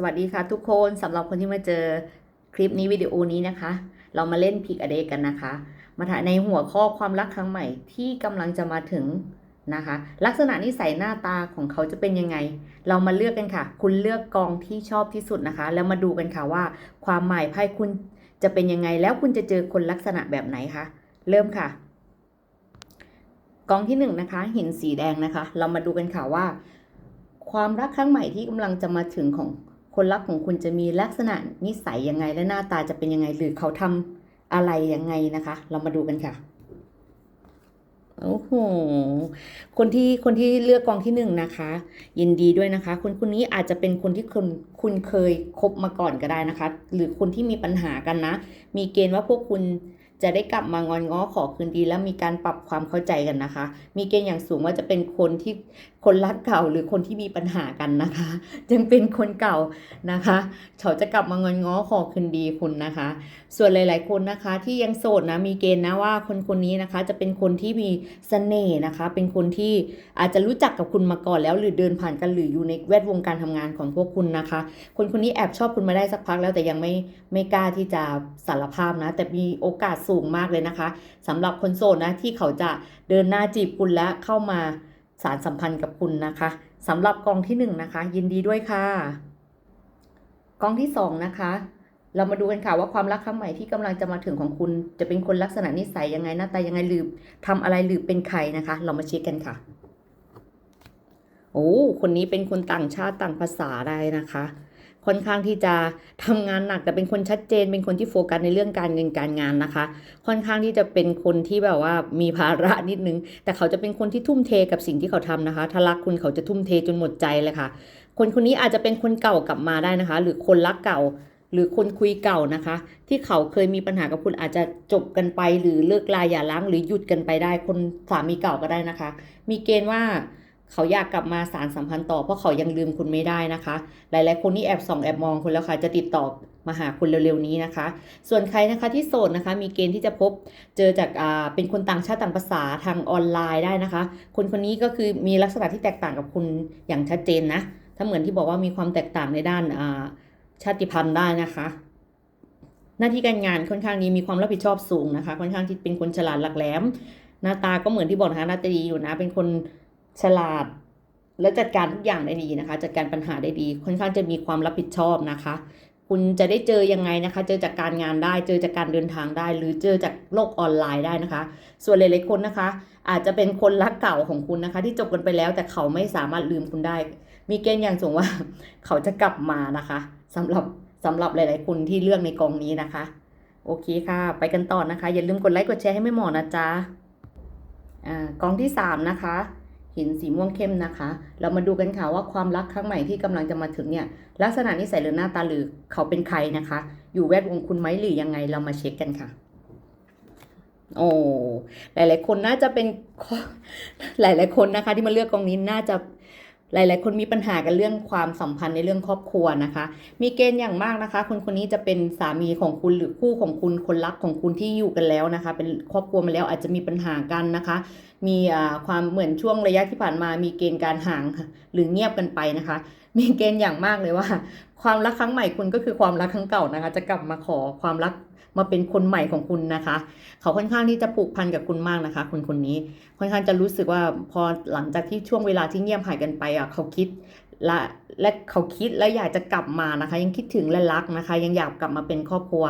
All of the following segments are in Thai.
สวัสดีค่ะทุกคนสำหรับคนที่มาเจอคลิปนี้วิดีโอนี้นะคะ เรามาเล่นพิกอเดกันนะคะ มาถ่ายในหัวข้อความรักครั้งใหม่ที่กำลังจะมาถึงนะคะ ลักษณะนิสัยหน้าตาของเขาจะเป็นยังไง เรามาเลือกกันค่ะ คุณเลือกกองที่ชอบที่สุดนะคะ แล้วมาดูกันค่ะว่า ความหมายไพ่คุณจะเป็นยังไง แล้วคุณจะเจอคนลักษณะแบบไหนคะเริ่มค่ะ กองที่หนึ่งนะคะ หินสีแดงนะคะ เรามาดูกันค่ะว่า ความรักครั้งใหม่ที่กำลังจะมาถึงของ คนรักของคุณจะมีลักษณะนิสัยยังไงและหน้าตาจะเป็นยังไง หรือเขาทำอะไรยังไงนะคะ เรามาดูกันค่ะโอ้โห คนที่คนที่เลือกกองที่หนึ่งนะคะ ยินดีด้วยนะคะ คนคนนี้อาจจะเป็นคนที่คุณคุณเคยคบมาก่อนก็ได้นะคะ หรือคนที่มีปัญหากันนะ มีเกณฑ์ว่าพวกคุณ จะได้กลับมางอนง้อขอคืนดี แล้วมีการปรับความเข้าใจกันนะคะ มีเกณฑ์อย่างสูงว่าจะเป็นคนที่คนรักเก่าหรือคนที่มีปัญหากันนะคะยังเป็นคนเก่านะคะเขาจะกลับมางอนง้อขอคืนดีคุณนะคะ ส่วนหลาย ๆ คนนะคะที่ยังโสดนะมีเกณฑ์นะว่าคนคนนี้นะคะจะเป็นคนที่มีเสน่ห์นะคะ เป็นคนที่อาจจะรู้จักกับคุณมาก่อนแล้ว หรือเดินผ่านกันหรืออยู่ในแวดวงการทำงานของพวกคุณนะคะ คนคนนี้แอบชอบคุณมาได้สักพักแล้วแต่ยังไม่ไม่กล้าที่จะสารภาพนะ แต่มีโอกาสสูงมากเลยนะคะสำหรับคนโสดนะที่เขาจะเดินหน้าจีบคุณและเข้ามาสารสัมพันธ์กับคุณนะคะสำหรับกองที่หนึ่งนะคะ ยินดีด้วยค่ะ กองที่สองนะคะเรามาดูกันค่ะว่าความรักครั้งใหม่ที่กำลังจะมาถึงของคุณ จะเป็นคนลักษณะนิสัยยังไงหน้าตายังไงหรือทำอะไรหรือเป็นใครนะคะ เรามาเช็คกันค่ะโอ้คนนี้เป็นคนต่างชาติต่างภาษาได้นะคะ ค่อนข้างที่จะทำงานหนักแต่เป็นคนชัดเจน เป็นคนที่โฟกัสในเรื่องการเงินการงานนะคะ ค่อนข้างที่จะเป็นคนที่แบบว่ามีภาระนิดนึง แต่เขาจะเป็นคนที่ทุ่มเทกับสิ่งที่เขาทำนะคะถ้ารักคุณเขาจะทุ่มเทจนหมดใจเลยค่ะ คนคนนี้อาจจะเป็นคนเก่ากลับมาได้นะคะ หรือคนรักเก่าหรือคนคุยเก่านะคะ ที่เขาเคยมีปัญหากับคุณอาจจะจบกันไป หรือเลิกลาอย่าล้างหรือหยุดกันไปได้ คนสามีเก่าก็ได้นะคะ มีเกณฑ์ว่า เขาอยากกลับมาสารสัมพันธ์ต่อเพราะเขายังลืมคุณไม่ได้นะคะ หลายๆ คนนี่แอบส่องแอบมองคุณแล้วค่ะ จะติดต่อมาหาคุณเร็วๆนี้นะคะ ส่วนใครนะคะที่โสดนะคะ มีเกณฑ์ที่จะพบเจอจากอ่าเป็นคนต่างชาติต่างภาษาทางออนไลน์ได้นะคะ คนคนนี้ก็คือมีลักษณะที่แตกต่างกับคุณอย่างชัดเจนนะ ถ้าเหมือนที่บอกว่ามีความแตกต่างในด้านอ่าชาติพันธุ์ได้นะคะหน้าที่การงานค่อนข้างนี้มีความรับผิดชอบสูงนะคะ ค่อนข้างที่เป็นคนฉลาดหลักแหลม หน้าตาก็เหมือนที่บอกนะคะหน้าตาดีอยู่นะ เป็นคน ฉลาด และจัดการทุกอย่างได้ดีนะคะ จัดการปัญหาได้ดี ค่อนข้างจะมีความรับผิดชอบนะคะ คุณจะได้เจอยังไงนะคะ เจอจากการงานได้ เจอจากการเดินทางได้ หรือเจอจากโลกออนไลน์ได้นะคะ ส่วนหลายๆคนนะคะ อาจจะเป็นคนรักเก่าของคุณนะคะ ที่จบกันไปแล้วแต่เขาไม่สามารถลืมคุณได้ มีเกณฑ์อย่างสูงว่า เขาจะกลับมานะคะสำหรับสำหรับหลาย ๆ คนที่เลือกในกองนี้นะคะ โอเคค่ะ ไปกันต่อนะคะ อย่าลืมกดไลค์กดแชร์ให้แม่หมอนะจ๊ะอ่ากองที่สามนะคะ หินสีม่วงเข้มนะคะ เรามาดูกันค่ะว่าความรักครั้งใหม่ที่กำลังจะมาถึงเนี่ย ลักษณะนิสัยหรือหน้าตาหรือเขาเป็นใครนะคะ อยู่แวดวงคุณไหมหรือยังไงเรามาเช็คกันค่ะ โอ้หลาย ๆ คนน่าจะเป็นหลาย ๆ คนนะคะ ที่มาเลือกกองนี้น่าจะ หลาย ๆ คนมีปัญหากันเรื่องความสัมพันธ์ในเรื่องครอบครัวนะคะ มีเกณฑ์อย่างมากนะคะ คนคนนี้จะเป็นสามีของคุณหรือคู่ของคุณคนรักของคุณที่อยู่กันแล้วนะคะ เป็นครอบครัวมาแล้วอาจจะมีปัญหากันนะคะ มีอ่าความเหมือนช่วงระยะที่ผ่านมา มีเกณฑ์การห่างหรือเงียบกันไปนะคะ มีเกณฑ์อย่างมากเลยว่า ความรักครั้งใหม่คุณก็คือความรักครั้งเก่านะคะ จะกลับมาขอความรัก มาเป็นคนใหม่ของคุณนะคะ เขาค่อนข้างที่จะผูกพันกับคุณมากนะคะคนคนนี้ค่อนข้างจะรู้สึกว่าพอหลังจากที่ช่วงเวลาที่เงียบหายกันไปอะเขาคิด และและเขาคิดและอยากจะกลับมานะคะ ยังคิดถึงและรักนะคะ ยังอยากกลับมาเป็นครอบครัว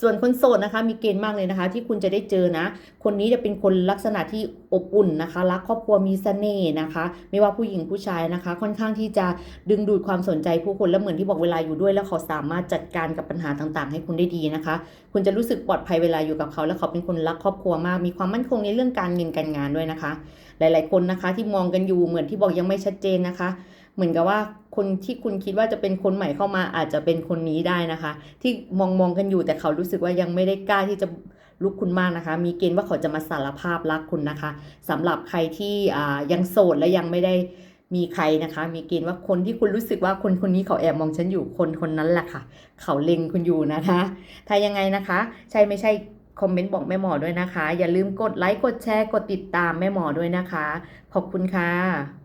ส่วนคนโสดนะคะ มีเกณฑ์มากเลยนะคะ ที่คุณจะได้เจอนะ คนนี้จะเป็นคนลักษณะที่อบอุ่นนะคะ รักครอบครัวมีเสน่ห์นะคะ ไม่ว่าผู้หญิงผู้ชายนะคะ ค่อนข้างที่จะดึงดูดความสนใจผู้คนและเหมือนที่บอกเวลาอยู่ด้วย แล้วเขาสามารถจัดการกับปัญหาต่างๆ ให้คุณได้ดีนะคะ คุณจะรู้สึกปลอดภัยเวลาอยู่กับเขา และเขาเป็นคนรักครอบครัวมาก มีความมั่นคงในเรื่องการเงินการงานด้วยนะคะ หลาย ๆ คนนะคะที่มองกันอยู่เหมือนที่บอกยังไม่ชัดเจนนะคะ เหมือนกับว่าคนที่คุณคิดว่าจะเป็นคนใหม่เข้ามาอาจจะเป็นคนนี้ได้นะคะ ที่มองมองกันอยู่แต่เขารู้สึกว่ายังไม่ได้กล้าที่จะลุกคุณมากนะคะ มีเกณฑ์ว่าเขาจะมาสารภาพรักคุณนะคะสำหรับใครที่ยังโสดและยังไม่ได้มีใครนะคะ มีเกณฑ์ว่าคนที่คุณรู้สึกว่าคนคนนี้เขาแอบมองฉันอยู่คนคนนั้นแหละค่ะ เขาเล็งคุณอยู่นะคะ ถ้ายังไงนะคะ ใช่ไม่ใช่คอมเมนต์บอกแม่หมอด้วยนะคะ อย่าลืมกดไลค์กดแชร์กดติดตามแม่หมอด้วยนะคะ ขอบคุณค่ะ